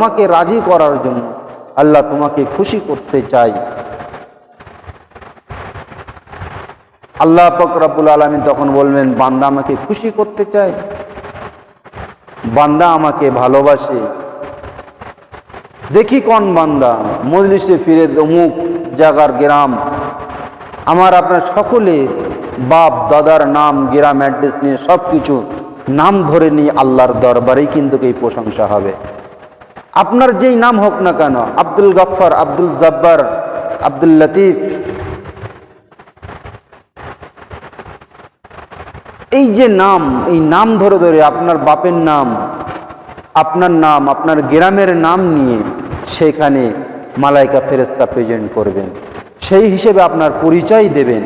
তোমাকে রাজি করার জন্য আল্লাহ তোমাকে খুশি করতে চাই। আল্লাহ ফকরাবুল আলমী তখন বলবেন, বান্দা আমাকে খুশি করতে চায়। বান্দা আমাকে ভালোবাসে। দেখি কোন বান্দা। মজলিসে ফিরে অমুক জাগার গ্রাম। আমার আপনার সকলে বাপ, দাদার নাম, গ্রাম অ্যাড্রেস নিয়ে সব কিছু নাম ধরে নিয়ে আল্লাহর দরবারেই কিন্তু এই প্রশংসা হবে। আপনার যেই নাম হোক না কেন, আব্দুল গফ্ফার, আব্দুল জব্বার, আব্দুল লতিফ। এই যে নাম, এই নাম ধরে ধরে আপনার বাপের নাম, আপনার নাম, আপনার গ্রামের নাম নিয়ে সেখানে মালাইকা ফেরেস্তা প্রেজেন্ট করবেন। সেই হিসেবে আপনার পরিচয় দেবেন।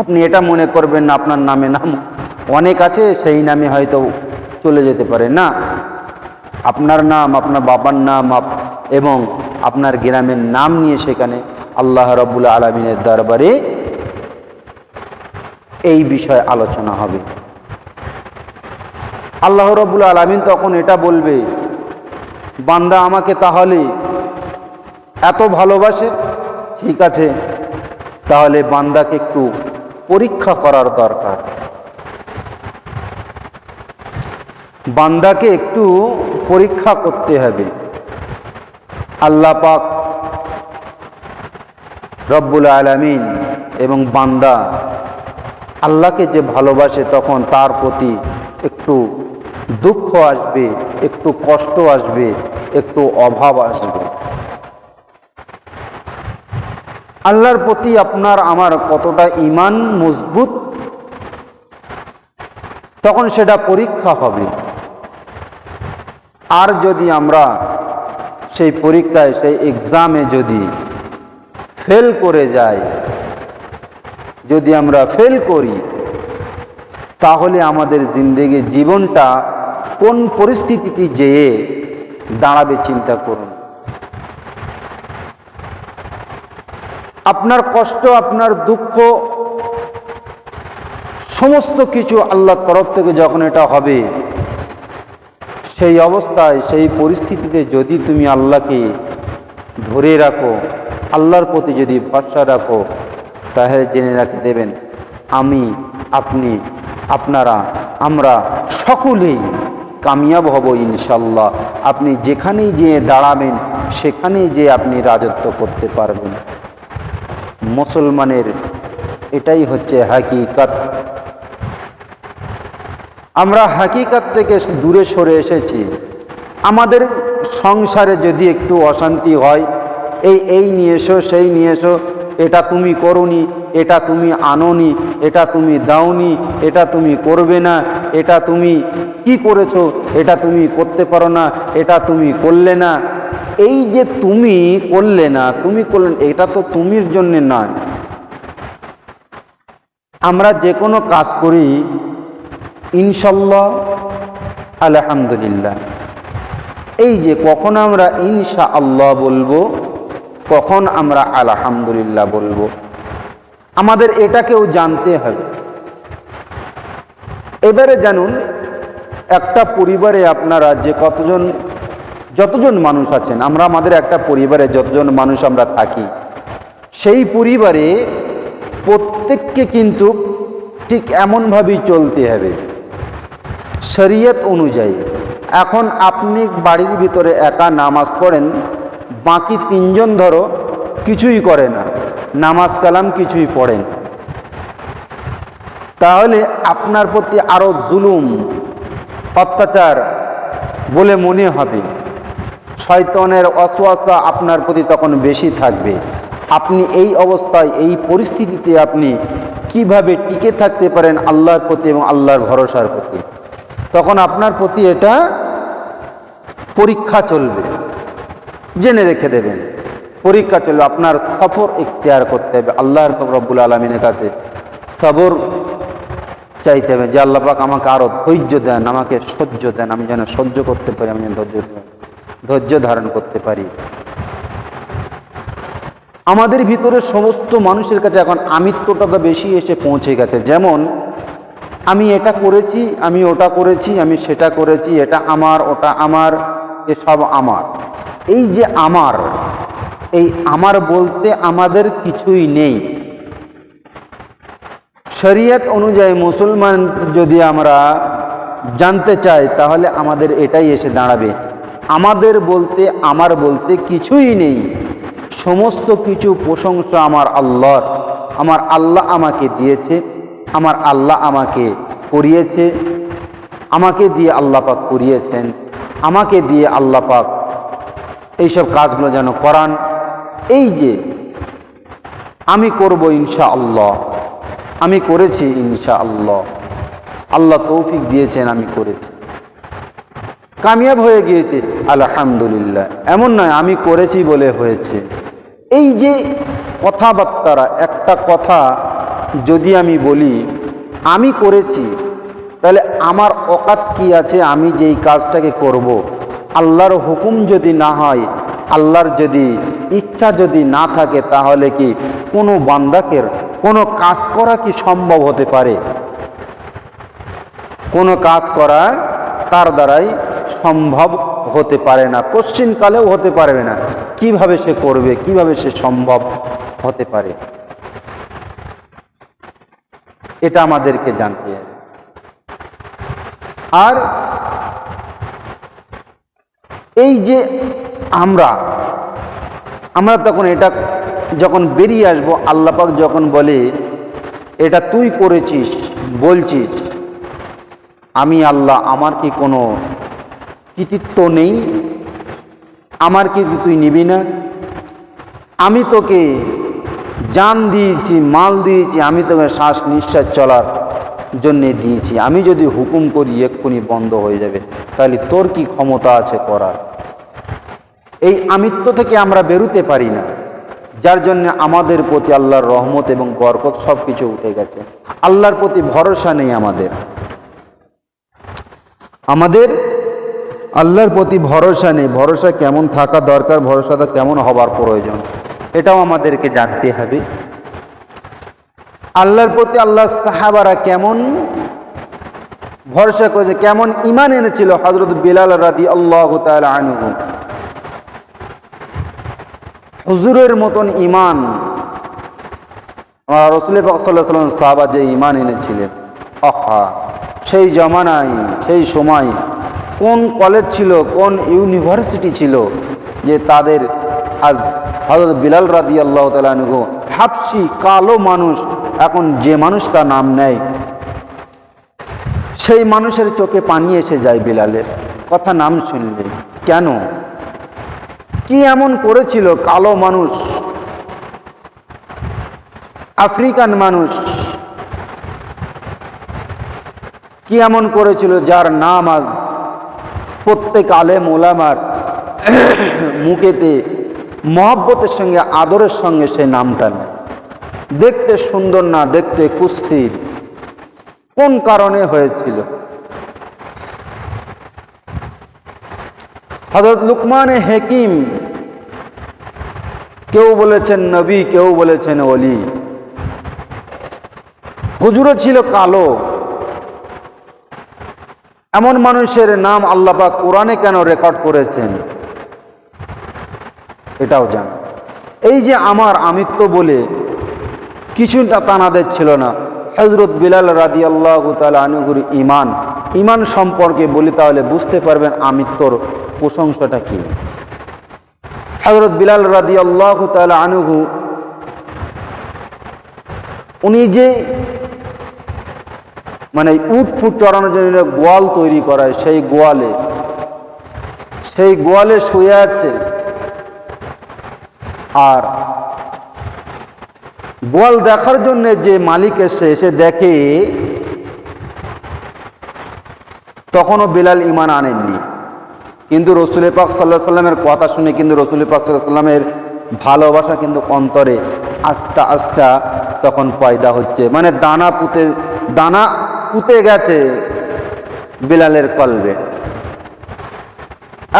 আপনি এটা মনে করবেন না, আপনার নামে নাম অনেক আছে, সেই নামে হয়তো চলে যেতে পারে। না আপনার নাম, আপনার বাবার নাম এবং আপনার গ্রামের নাম নিয়ে সেখানে আল্লাহ রব্বুল আলমিনের দরবারে এই বিষয়ে আলোচনা হবে। আল্লাহ রব্বুল আলমিন তখন এটা বলবে, বান্দা আমাকে তাহলে এত ভালোবাসে? ঠিক আছে, তাহলে বান্দাকে একটু পরীক্ষা করার দরকার। বান্দাকে একটু পরীক্ষা করতে হবে। আল্লাহ পাক রব্বুল আলামিন এবং বান্দা আল্লাহকে যে ভালোবাসে তখন তার প্রতি একটু দুঃখ আসবে, একটু কষ্ট আসবে, একটু অভাব আসবে। আল্লাহর প্রতি আপনার আমার কতটা ইমান মজবুত, তখন সেটা পরীক্ষা হবে। আর যদি আমরা সেই পরীক্ষায়, সেই এক্সামে যদি ফেল করে যাই, যদি আমরা ফেল করি, তাহলে আমাদের জিন্দেগি জীবনটা কোন পরিস্থিতিতে যেয়ে দাঁড়াবে চিন্তা করুন। আপনার কষ্ট, আপনার দুঃখ, সমস্ত কিছু আল্লাহর তরফ থেকে যখন এটা হবে সেই অবস্থায়, সেই পরিস্থিতিতে যদি তুমি আল্লাহকে ধরে রাখো, আল্লাহর প্রতি যদি ভরসা রাখো, তাহলে জেনে রাখে দেবেন, আমি, আপনি, আপনারা, আমরা সকলেই কামিয়াব হব ইনশাল্লাহ আপনি যেখানেই যেয়ে দাঁড়াবেন, সেখানেই যে আপনি রাজত্ব করতে পারবেন। মুসলমানের এটাই হচ্ছে হাকিকাত। আমরা হাকিকাত থেকে দূরে সরে এসেছি। আমাদের সংসারে যদি একটু অশান্তি হয়, এই এই নিয়ে এসো, সেই নিয়ে এসো, এটা তুমি করনি, এটা তুমি আনোনি, এটা তুমি দাওনি, এটা তুমি করবে না, এটা তুমি কি করেছ, এটা তুমি করতে পারো না, এটা তুমি করলে না। এই যে তুমি করলে না, তুমি করলে এটা তো তুমির জন্যে নয়। আমরা যে কোনো কাজ করি ইনশাল্লাহ, আলহামদুলিল্লাহ। এই যে কখন আমরা ইনশা আল্লাহ বলব, কখন আমরা আলহামদুলিল্লাহ বলব, আমাদের এটাকেও জানতে হবে। এবারে জানুন, একটা পরিবারে আপনারা যে কতজন, যতজন মানুষ আছেন, আমরা আমাদের একটা পরিবারে যতজন মানুষ আমরা থাকি, সেই পরিবারে প্রত্যেককে কিন্তু ঠিক এমনভাবেই চলতে হবে। শরীয়ত অনুযায়ী। এখন আপনি বাড়ির ভিতরে একা নামাজ পড়েন, বাকি তিনজন ধরো কিছুই করে না, নামাজ কালাম কিছুই পড়েন। তাহলে আপনার প্রতি আরও জুলুম, অত্যাচার বলে মনে হবে। শয়তনের অসোয়াশা আপনার প্রতি তখন বেশি থাকবে। আপনি এই অবস্থায়, এই পরিস্থিতিতে আপনি কীভাবে টিকে থাকতে পারেন আল্লাহর প্রতি এবং আল্লাহর ভরসার প্রতি? তখন আপনার প্রতি এটা পরীক্ষা চলবে। জেনে রেখে দেবেন। পরীক্ষা চলবে। আপনার সফর ইখতিয়ার করতে হবে। আল্লাহর রব্বুল আলমিনের কাছে সবর চাইতে হবে যে আল্লাহ পাক আমাকে আরও ধৈর্য দেন, আমাকে সহ্য দেন। আমি যেন সহ্য করতে পারি, আমি যেন ধৈর্য ধৈর্য ধারণ করতে পারি। আমাদের ভিতরে সমস্ত মানুষের কাছে এখন আমিত্বটা বেশি এসে পৌঁছে গেছে। যেমন আমি এটা করেছি, আমি ওটা করেছি, আমি সেটা করেছি, এটা আমার, ওটা আমার এসব আমার। এই যে আমার, এই আমার বলতে আমাদের কিছুই নেই। শরিয়ত অনুযায়ী মুসলমান যদি আমরা জানতে চাই, তাহলে আমাদের এটাই এসে দাঁড়াবে। আমাদের বলতে, আমার বলতে কিছুই নেই। সমস্ত কিছু প্রশংসা আমার আল্লাহর। আমার আল্লাহ আমাকে দিয়েছে। আমার আল্লাহ আমাকে করিয়েছে, আমাকে দিয়ে আল্লাহ পাক করিয়েছেন, আমাকে দিয়ে আল্লাহ পাক এইসব কাজগুলো যেন করান। এই যে আমি করব ইনশা আল্লাহ আমি করেছি ইনশা আল্লাহ আল্লাহ তৌফিক দিয়েছেন, আমি করেছি। কামিয়াব হয়ে গিয়েছে, আলহামদুলিল্লাহ। এমন নয়, আমি করেছি বলে হয়েছে। এই যে কথাবার্তারা, একটা কথা যদি আমি বলি, আমি করেছি তাহলে আমার অকাত কি আছে? আমি যেই কাজটাকে করব। আল্লাহর হুকুম যদি না হয়, আল্লাহর যদি ইচ্ছা যদি না থাকে, তাহলে কি কোনো বান্দাকের কোনো কাজ করা কি সম্ভব হতে পারে? কোনো কাজ করা তার দ্বারাই সম্ভব হতে পারে না। কালেও হতে পারবে না। কীভাবে সে করবে, কীভাবে সে সম্ভব হতে পারে? এটা আমাদেরকে জানতে হবে। আর এই যে আমরা আমরা তখন এটা যখন বেরিয়ে আসব আল্লাপাক যখন বলে, এটা তুই করেছিস, বলছিস, আমি আল্লাহ, আমার কি কোনো কৃতিত্ব নেই? আমার কি তুই নিবি না? আমি তোকে জান দিয়েছি, মাল দিয়েছি, আমি তোকে শ্বাস নিঃশ্বাস চলার জন্যে দিয়েছি। আমি যদি হুকুম করি, এক্ষুনি বন্ধ হয়ে যাবে। তাহলে তোর কি ক্ষমতা আছে করার? এই আমিত্ব থেকে আমরা বেরোতে পারি না। যার জন্য আমাদের প্রতি আল্লাহর রহমত এবং বরকত সব কিছু উঠে গেছে। আল্লাহর প্রতি ভরসা নেই আমাদের। আমাদের আল্লাহর প্রতি ভরসা নেই। ভরসা কেমন থাকা দরকার, ভরসাটা কেমন হবার প্রয়োজন? এটাও আমাদেরকে জানতে হবে। আল্লাহর প্রতি আল্লাহ সাহাবারা কেমন ভরসা করেছে কেমন ইমান এনেছিল হজরত বিলাল রাদি আল্লাহ আনহু। হুজুরের মতন ইমান রসুল সাল্লাম সাহাবা যে ইমান এনেছিলেন অহা সেই জমানায়, সেই সময় কোন কলেজ ছিল, কোন ইউনিভার্সিটি ছিল যে তাদের আজ হজরত বিলাল রাদি আল্লাহ তালু হাফসি কালো মানুষ, এখন যে মানুষটা নাম নেয়, সেই মানুষের চোখে পানি এসে যায় বিলালের। কথা নাম শুনলে, কেন? কি এমন করেছিল কালো মানুষ? আফ্রিকান মানুষ? কি এমন করেছিল যার নাম আজ প্রত্যেক আলেম ওলামার মুখেতে মহব্বতের সঙ্গে, আদরের সঙ্গে সে নামটা নেয়। দেখতে সুন্দর না, দেখতে কুস্থির কোন কারণে হয়েছিল? হজরত লুকমানে হেকিম, কেউ বলেছেন নবী, কেউ বলেছেন অলি হুজুরও ছিল কালো। এমন মানুষের নাম আল্লাপা কোরআনে কেন রেকর্ড করেছেন? এটাও জান। এই যে আমার আমিত্ব বলে কিছুটা তানাদের ছিল না। হজরত বিলাল রাদি আল্লাহ আনুগুর ইমান ইমান সম্পর্কে বলি তাহলে বুঝতে পারবেন আমিত্বর প্রশংসাটা কি। হজরত বিলাল রাদি আল্লাহ আনুহু, উনি যে মানে উট ফুট চড়ানোর জন্য গোয়াল তৈরি করায়, সেই গোয়ালে সেই গোয়ালে শুয়ে আছে আর গোয়াল দেখার জন্য যে মালিক এসে এসে দেখে তখনও বিলাল ইমান আনেননি। কিন্তু রসুল পাক সাল্লাহ সাল্লামের কথা শুনে কিন্তু রসুল পাক সাল্লাহ সাল্লামের ভালোবাসা কিন্তু অন্তরে আস্তে আস্তে তখন পয়দা হচ্ছে। মানে দানা পুঁতে দানা পুঁতে গেছে বিলালের কলবে।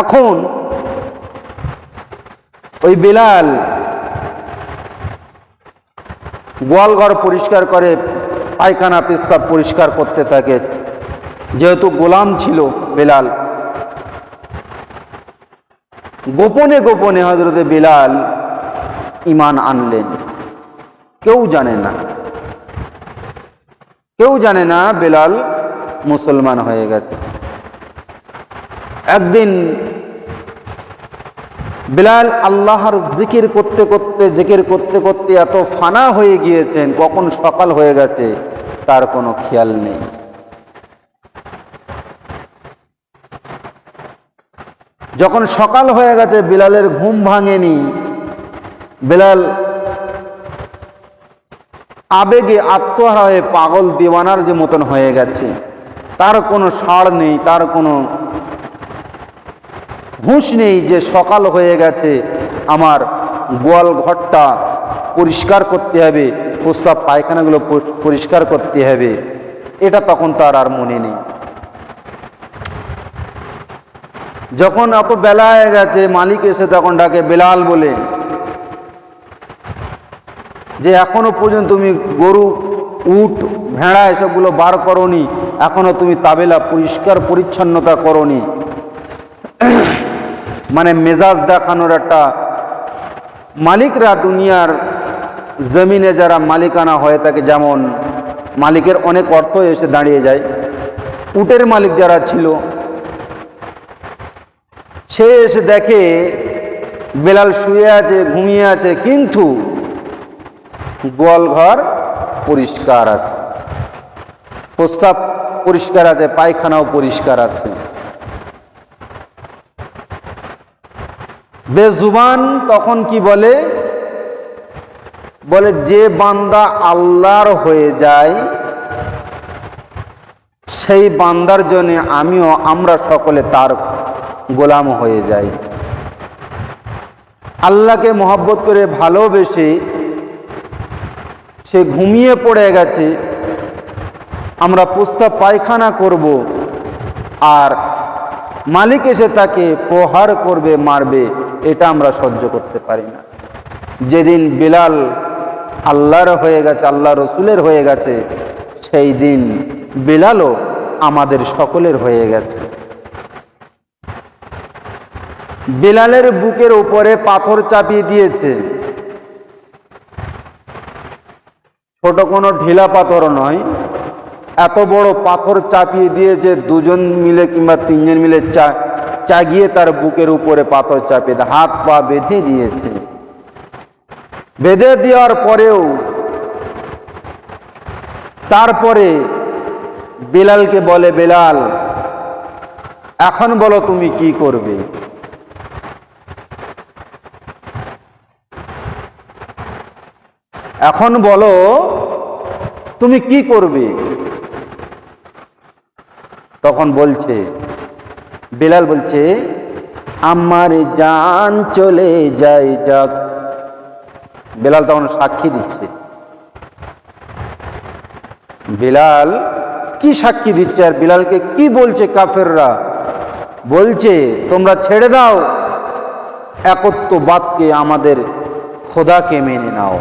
এখন ওই বিলাল গোয়ালঘর পরিষ্কার করে, পায়খানা, পেশাব পরিষ্কার করতে থাকে। যেহেতু গোলাম ছিল বেলাল। গোপনে গোপনে হজরতে বিলাল ইমান আনলেন। কেউ জানে না। কেউ জানে না বেলাল মুসলমান হয়ে গেছে। একদিন বিলাল, আল্লাহর জিকির করতে করতে, জিকির করতে করতে এত ফানা হয়ে গিয়েছেন, কখন সকাল হয়ে গেছে, তার কোনো খেয়াল নেই। যখন সকাল হয়ে গেছে, বিলালের ঘুম ভাঙেনি। বিলাল আবেগে আত্মহারা হয়ে পাগল দিওয়ানার যে মতন হয়ে গেছে, তার কোনো সাড় নেই, তার কোনো হুঁশ নেই যে সকাল হয়ে গেছে, আমার গোয়াল ঘরটা পরিষ্কার করতে হবে, প্রস্রাব পায়খানাগুলো পরিষ্কার করতে হবে। এটা তখন তার আর মনে নেই। যখন এত বেলা হয়ে গেছে, মালিক এসে তখন ডাকে, বেলাল বলে, যে এখনও পর্যন্ত তুমি গরু, উট, ভেড়া এসবগুলো বার করনি, এখনও তুমি তাবেলা পরিষ্কার পরিচ্ছন্নতা করনি। মানে মেজাজ দেখানোর একটা মালিকরা দুনিয়ার জমিনে যারা মালিকানা হয়ে থাকে, যেমন মালিকের অনেক অর্থ এসে দাঁড়িয়ে যায়, উটের মালিক যারা ছিল, সে এসে দেখে বেলাল শুয়ে আছে, ঘুমিয়ে আছে, কিন্তু গোয়ালঘর পরিষ্কার আছে, প্রস্তাব পরিষ্কার আছে, পায়খানাও পরিষ্কার আছে। বেজুবান তখন কি বলে? বলে, যে বান্দা আল্লাহর হয়ে যায়, সেই বান্দার জন্য আমিও আমরা সকলে তার গোলাম হয়ে যাই। আল্লাহকে মহব্বত করে ভালোবেসে সে ঘুমিয়ে পড়ে গেছে। আমরা প্রস্তাব পায়খানা করব আর মালিক এসে তাকে প্রহার করবে, মারবে, এটা আমরা সহ্য করতে পারি না। যেদিন বিলাল আল্লাহর হয়ে গেছে, আল্লাহ রসুলের হয়ে গেছে, সেই দিন বিলালও আমাদের সকলের হয়ে গেছে। বিলালের বুকের উপরে পাথর চাপিয়ে দিয়েছে। ছোট কোনো ঢিলা পাথর নয় এত বড় পাথর চাপিয়ে দিয়েছে দুজন মিলে কিংবা তিনজন মিলে চা, চাগিয়ে তার বুকের উপরে পাথর চাপিয়ে দিয়ে হাত পা বেঁধে দিয়েছে। বেঁধে দেওয়ার পরেও তারপরে বেলালকে বলে, বেলাল, এখন বলো তুমি কি করবে? এখন বলো, তুমি কি করবে? তখন বলছে, বেলাল বলছে, আমার জান চলে যায় যাক। বেলাল তখন সাক্ষী দিচ্ছে। বিলাল কি সাক্ষী দিচ্ছে আর বিলালকে কি বলছে কাফেররা? বলছে, তোমরা ছেড়ে দাও, একত্ববাদকে আমাদের খোদাকে মেনে নাও।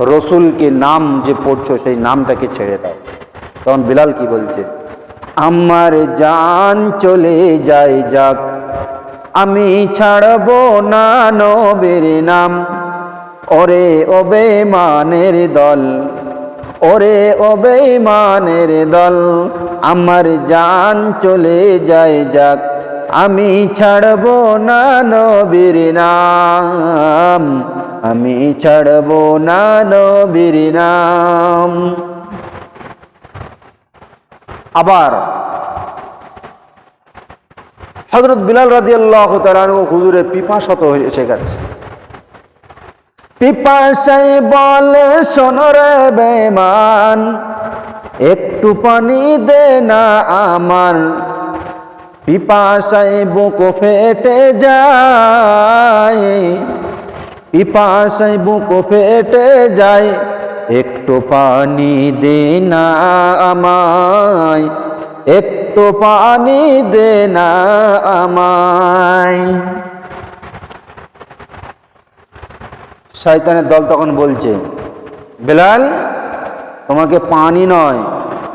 রসুলকে নাম যে পড়ছো, সেই নামটাকে ছেড়ে দাও। তখন বিলাল কি বলছে? আমার জান চলে যায় যাক। আমি ছাড়ব না নবের নাম। ওরে ওবে মানের দল, ওরে ওবে মানের দল, আমার জান চলে যায় যাক। আমি ছাড়ব না নবীর নাম। আমি ছাড়ব না নবীর নাম। আবার হজরত বিলাল রাজি আল্লাহ হুজুরের পিপাসত এসে গেছে। পিপাসাই বলে সোনরে বেমান একটু পানি দে না আমার। পিপাসাই বুক ফেটে যায় পিপাসাই বুক ফেটে যায়। একটু পানি দে না আমায়। একটু পানি দে না আমায়। শয়তানের দল তখন বলছে, বেলাল, তোমাকে পানি নয়,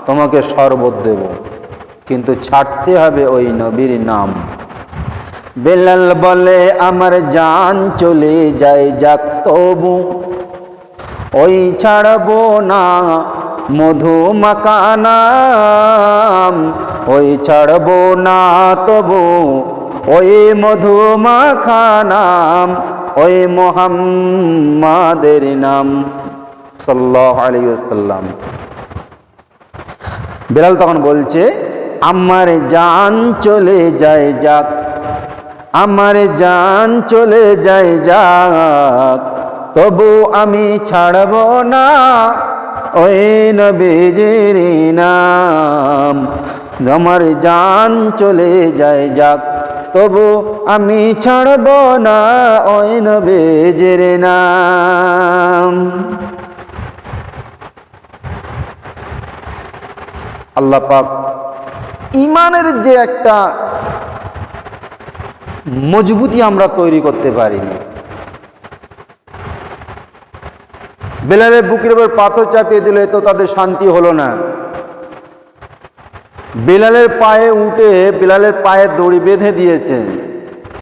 তোমাকে শরবত দেব, কিন্তু ছাড়তে হবে ওই নবীর নাম। বেলাল বলে, আমার জান চলে যায় যাক তবু। ওই ছাড়বো না মধু মাকানাম ওই ছাড়বো না তবু ওই মধু মাখানাম ওই মোহাম্মাদের নাম সাল্লাহ আলাইসাল্লাম বেলাল তখন বলছে, আমার জান চলে যায় যাক, আমার জান চলে যায় যাক। তবু আমি ছাড়ব না, ওই নবীজির নাম। আমার জান চলে যায় যাক, তবু আমি ছাড়ব না, ওই নবীজির নাম। আল্লাহ পাক ইমানের যে একটা মজবুতি আমরা তৈরি করতে পারিনি বেলালের বুকের উপর পাথর চাপিয়ে দিল তো তাদের শান্তি হলো না। বেলালের পায়ে উঠে বেলালের পায়ে দড়ি বেঁধে দিয়েছে